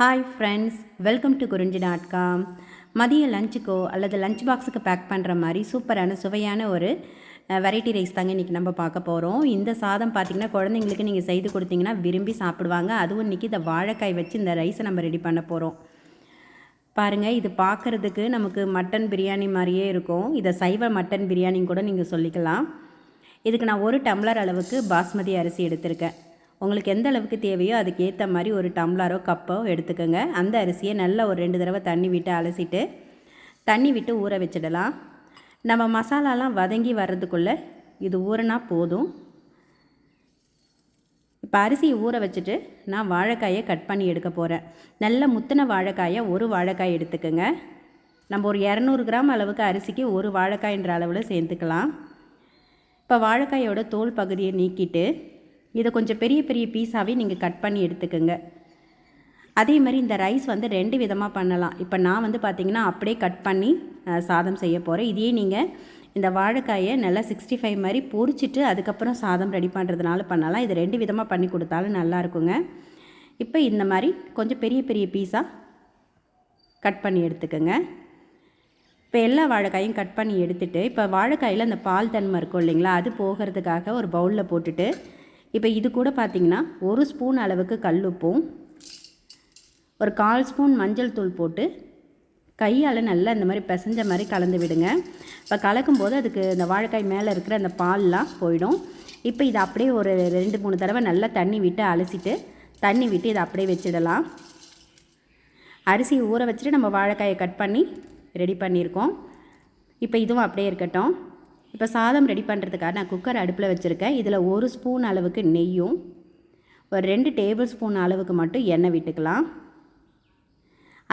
Hi friends welcome to Kurinji dot com மதிய லஞ்சுக்கோ அல்லது லஞ்ச் பாக்ஸுக்கு பேக் பண்ணுற மாதிரி சூப்பரான சுவையான ஒரு வெரைட்டி ரைஸ் தாங்க இன்றைக்கி நம்ம பார்க்க போகிறோம் இந்த சாதம் பார்த்திங்கன்னா குழந்தைங்களுக்கு நீங்கள் செய்து கொடுத்தீங்கன்னா விரும்பி சாப்பிடுவாங்க. அதுவும் இன்றைக்கி இந்த வாழைக்காய் வச்சு இந்த ரைஸை நம்ம ரெடி பண்ண போகிறோம் பாருங்கள் இது பார்க்குறதுக்கு நமக்கு மட்டன் பிரியாணி மாதிரியே இருக்கும். இதை சைவ மட்டன் பிரியாணின்னு கூட நீங்கள் சொல்லிக்கலாம். இதுக்கு நான் ஒரு டம்ளர் அளவுக்கு பாஸ்மதி அரிசி எடுத்திருக்கேன். உங்களுக்கு எந்த அளவுக்கு தேவையோ அதுக்கு ஏற்ற மாதிரி ஒரு டம்ளரோ கப்போ எடுத்துக்கோங்க. அந்த அரிசியை நல்லா ஒரு ரெண்டு தடவை தண்ணி விட்டு அலசிட்டு தண்ணி விட்டு ஊற வச்சிடலாம். நம்ம மசாலாலாம் வதங்கி வர்றதுக்குள்ளே இது ஊறினா போதும். இப்போ அரிசியை ஊற வச்சுட்டு நான் வாழைக்காயை கட் பண்ணி எடுக்க போகிறேன் நல்ல முத்தின வாழைக்காயை ஒரு வாழைக்காய் எடுத்துக்கோங்க. நம்ம ஒரு இரநூறு கிராம் அளவுக்கு அரிசிக்கு ஒரு வாழைக்காய்ன்ற அளவில் சேர்த்துக்கலாம். இப்போ வாழைக்காயோட தோல் பகுதியை நீக்கிட்டு இதை கொஞ்சம் பெரிய பெரிய பீஸாகவே நீங்கள் கட் பண்ணி எடுத்துக்கோங்க. அதே மாதிரி இந்த ரைஸ் வந்து ரெண்டு விதமாக பண்ணலாம். இப்போ நான் வந்து பார்த்திங்கன்னா அப்படியே கட் பண்ணி சாதம் செய்ய போகிறேன் இதையே நீங்கள் இந்த வாழைக்காயை நல்லா சிக்ஸ்டி ஃபைவ் மாதிரி பொரிச்சிட்டு அதுக்கப்புறம் சாதம் ரெடி பண்ணுறதுனால பண்ணலாம். இது ரெண்டு விதமாக பண்ணி கொடுத்தாலும் நல்லா இருக்குங்க. இப்போ இந்த மாதிரி கொஞ்சம் பெரிய பெரிய பீஸாக கட் பண்ணி எடுத்துக்கோங்க. இப்போ எல்லா வாழைக்காயும் கட் பண்ணி எடுத்துகிட்டு இப்போ வாழைக்காயில் அந்த பால் தன்மை இருக்கும் இல்லைங்களா? அது போகிறதுக்காக ஒரு பவுலில் போட்டுட்டு இப்போ இது கூட பார்த்திங்கன்னா ஒரு ஸ்பூன் அளவுக்கு கல்லுப்பும் ஒரு கால் ஸ்பூன் மஞ்சள் தூள் போட்டு கையால் நல்லா இந்த மாதிரி பிசைஞ்ச மாதிரி கலந்து விடுங்க. இப்போ கலக்கும்போது அதுக்கு இந்த வாழைக்காய் மேலே இருக்கிற அந்த பால்லாம் போயிடும். இப்போ இதை அப்படியே ஒரு ரெண்டு மூணு தடவை நல்லா தண்ணி விட்டு அலசிட்டு தண்ணி விட்டு இதை அப்படியே வச்சிடலாம். அரிசி ஊற வச்சுட்டு நம்ம வாழைக்காயை கட் பண்ணி ரெடி பண்ணியிருக்கோம். இப்போ இதுவும் அப்படியே இருக்கட்டும். இப்போ சாதம் ரெடி பண்ணுறதுக்காக நான் குக்கர் அடுப்பில் வச்சுருக்கேன். இதில் ஒரு ஸ்பூன் அளவுக்கு நெய்யும் ஒரு ரெண்டு டேபிள் ஸ்பூன் அளவுக்கு மட்டும் எண்ணெய் விட்டுக்கலாம்.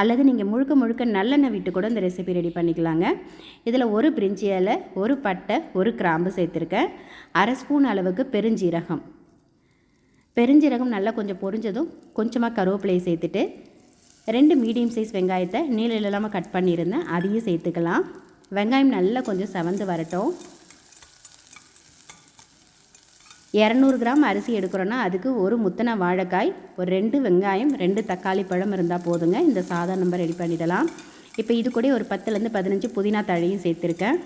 அல்லது நீங்கள் முழுக்க முழுக்க நல்லெண்ணெய் விட்டு கூட இந்த ரெசிபி ரெடி பண்ணிக்கலாங்க. இதில் ஒரு பிரிஞ்சி இலை ஒரு பட்டை ஒரு கிராம்பு சேர்த்துருக்கேன். அரை ஸ்பூன் அளவுக்கு பெருஞ்சீரகம். பெருஞ்சீரகம் நல்லா கொஞ்சம் பொரிஞ்சதும் கொஞ்சமாக கருவேப்பிலையை சேர்த்துட்டு ரெண்டு மீடியம் சைஸ் வெங்காயத்தை நீளம் இல்லாமல் கட் பண்ணியிருந்தேன். அதையும் சேர்த்துக்கலாம். வெங்காயம் நல்லா கொஞ்சம் செவந்து வரட்டும். இரநூறு கிராம் அரிசி எடுக்கிறோன்னா அதுக்கு ஒரு முத்தனை வாழைக்காய் ஒரு ரெண்டு வெங்காயம் ரெண்டு தக்காளி பழம் இருந்தால் போதுங்க. இந்த சாதா நம்ம ரெடி பண்ணிடலாம். இப்போ இது கூட ஒரு பத்துலேருந்து பதினஞ்சு புதினா தழையும் சேர்த்துருக்கேன்.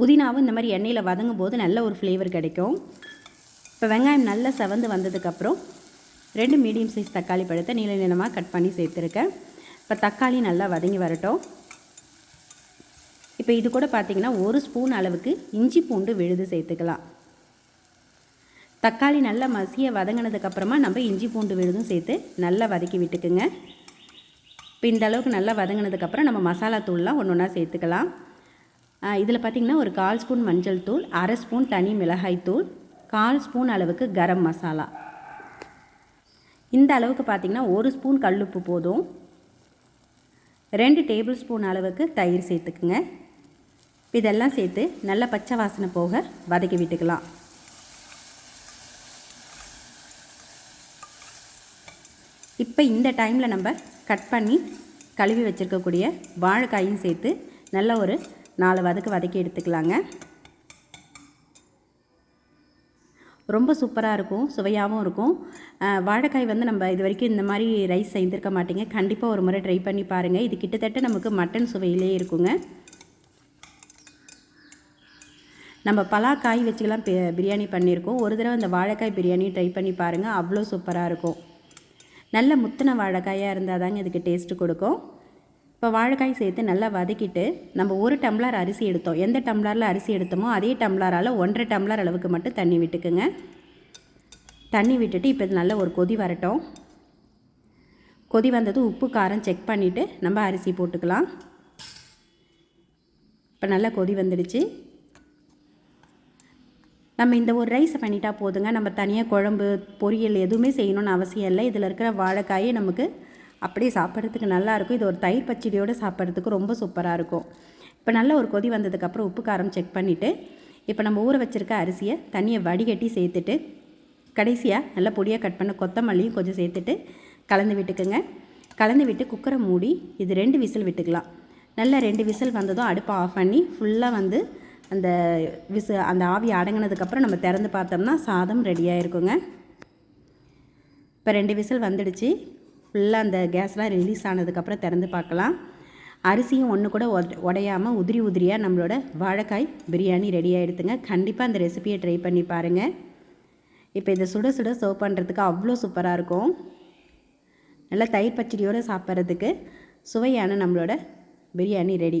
புதினாவும் இந்த மாதிரி எண்ணெயில் வதங்கும் போது நல்ல ஒரு ஃப்ளேவர் கிடைக்கும். இப்போ வெங்காயம் நல்லா செவந்து வந்ததுக்கப்புறம் ரெண்டு மீடியம் சைஸ் தக்காளி பழத்தை நீள நீளமாக கட் பண்ணி சேர்த்துருக்கேன். இப்போ தக்காளி நல்லா வதங்கி வரட்டும். இப்போ இது கூட பார்த்திங்கன்னா ஒரு ஸ்பூன் அளவுக்கு இஞ்சி பூண்டு விழுது சேர்த்துக்கலாம். தக்காளி நல்லா மசிய வதங்கினதுக்கப்புறமா நம்ம இஞ்சி பூண்டு விழுதும் சேர்த்து நல்லா வதக்கி விட்டுக்குங்க. இப்போ இந்த அளவுக்கு நல்லா வதங்கினதுக்கப்புறம் நம்ம மசாலா தூள்லாம் ஒன்று ஒன்றா சேர்த்துக்கலாம். இதில் பார்த்திங்கன்னா ஒரு கால் ஸ்பூன் மஞ்சள் தூள் அரை ஸ்பூன் தனி மிளகாய் தூள் கால் ஸ்பூன் அளவுக்கு கரம் மசாலா. இந்த அளவுக்கு பார்த்திங்கன்னா ஒரு ஸ்பூன் கல்லுப்பு போதும். ரெண்டு டேபிள் ஸ்பூன் அளவுக்கு தயிர் சேர்த்துக்குங்க. இதெல்லாம் சேர்த்து நல்ல பச்சை வாசனை போக வதக்கி விட்டுக்கலாம். இப்போ இந்த டைமில் நம்ம கட் பண்ணி கழுவி வச்சுருக்கக்கூடிய வாழைக்காயும் சேர்த்து நல்ல ஒரு நாலு வதக்கு வதக்கி எடுத்துக்கலாங்க. ரொம்ப சூப்பராக இருக்கும் சுவையாகவும் இருக்கும். வாழைக்காய் வந்து நம்ம இது வரைக்கும் இந்த மாதிரி ரைஸ் செய்திருக்க மாட்டேங்க. கண்டிப்பாக ஒரு முறை ட்ரை பண்ணி பாருங்கள் இது கிட்டத்தட்ட நமக்கு மட்டன் சுவையிலே இருக்குங்க. நம்ம பலாக்காய் வச்சுக்கலாம் பிரியாணி பண்ணியிருக்கோம். ஒரு தடவை அந்த வாழைக்காய் பிரியாணி ட்ரை பண்ணி பாருங்கள் அவ்வளோ சூப்பராக இருக்கும். நல்ல முத்தின வாழைக்காயாக இருந்தால் தாங்க இதுக்கு டேஸ்ட்டு கொடுக்கும். இப்போ வாழைக்காய் சேர்த்து நல்லா வதக்கிட்டு நம்ம ஒரு டம்ளர் அரிசி எடுத்தோம். எந்த டம்ளரில் அரிசி எடுத்தோமோ அதே டம்ளரால் ஒன்றரை டம்ளர் அளவுக்கு மட்டும் தண்ணி விட்டுக்குங்க. தண்ணி விட்டுட்டு இப்போ இது நல்ல ஒரு கொதி வரட்டும். கொதி வந்ததும் உப்பு காரம் செக் பண்ணிவிட்டு நம்ம அரிசி போட்டுக்கலாம். இப்போ நல்லா கொதி வந்துடுச்சு. நம்ம இந்த ஒரு ரைஸை பண்ணிட்டா போதுங்க. நம்ம தனியாக குழம்பு பொரியல் எதுவுமே செய்யணும்னு அவசியம் இல்லை. இதில் இருக்கிற வாழைக்காயே நமக்கு அப்படியே சாப்பிட்றதுக்கு நல்லாயிருக்கும் இது ஒரு தயிர் பச்சடியோடு சாப்பிட்றதுக்கு ரொம்ப சூப்பராக இருக்கும். இப்போ நல்ல ஒரு கொதி வந்ததுக்கப்புறம் உப்பு காரம் செக் பண்ணிவிட்டு இப்போ நம்ம ஊற வச்சுருக்க அரிசியை தண்ணியை வடிகட்டி சேர்த்துட்டு கடைசியாக நல்லா பொடியாக கட் பண்ண கொத்தமல்லியும் கொஞ்சம் சேர்த்துட்டு கலந்து விட்டுக்குங்க. கலந்து விட்டு குக்கரை மூடி இது ரெண்டு விசில் விட்டுக்கலாம். நல்லா ரெண்டு விசில் வந்ததும் அடுப்பை ஆஃப் பண்ணி ஃபுல்லாக வந்து அந்த விசு அந்த ஆவி அடங்கினதுக்கப்புறம் நம்ம திறந்து பார்த்தோம்னா சாதம் ரெடியாக இருக்குங்க இப்போ ரெண்டு விசில் வந்துடுச்சு. ஃபுல்லாக அந்த கேஸ்லாம் ரிலீஸ் ஆனதுக்கப்புறம் திறந்து பார்க்கலாம். அரிசியும் ஒன்று கூட உடையாமல் உதிரி உதிரியாக நம்மளோட வாழைக்காய் பிரியாணி ரெடி ஆகிடுதுங்க கண்டிப்பாக அந்த ரெசிபியை ட்ரை பண்ணி பாருங்கள் இப்போ இதை சுட சுட சர்வ் பண்ணுறதுக்கு அவ்வளோ சூப்பராக இருக்கும். நல்லா தயிர் பச்சடியோடு சாப்பிட்றதுக்கு சுவையான நம்மளோட பிரியாணி ரெடி